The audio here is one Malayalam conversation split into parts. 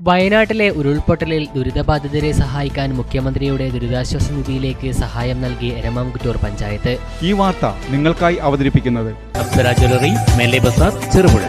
വയനാട്ടിലെ ഉരുൾപൊട്ടലിൽ ദുരിതബാധിതരെ സഹായിക്കാൻ മുഖ്യമന്ത്രിയുടെ ദുരിതാശ്വാസ നിധിയിലേക്ക് സഹായം നൽകി എരമാംകുറ്റൂർ പഞ്ചായത്ത്. ഈ വാർത്ത നിങ്ങൾക്കായി അവതരിപ്പിക്കുന്നത് ചെറുപുഴ.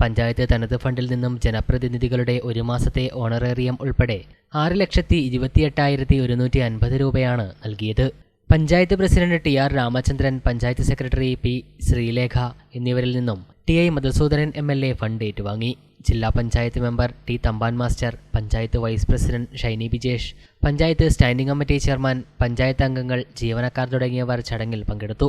പഞ്ചായത്ത് തനത് ഫണ്ടിൽ നിന്നും ജനപ്രതിനിധികളുടെ ഒരു മാസത്തെ ഓണറേറിയം ഉൾപ്പെടെ ആറ് ലക്ഷത്തി ഇരുപത്തിയെട്ടായിരത്തി ഒരുന്നൂറ്റി അൻപത് രൂപയാണ് നൽകിയത്. Panchayat president T R Ramachandran panchayat secretary P Sreelekha എന്നിവരിൽ നിന്നും T I Madhusoodanan M L A fund ഏറ്റുവാങ്ങി. ജില്ലാ panchayat member T Thampan master panchayat vice president Shiny Bijesh panchayat standing committee chairman panchayat അംഗങ്ങൾ ജീവനക്കാർ തുടങ്ങിയവർ ചടങ്ങിൽ പങ്കെടുത്തു.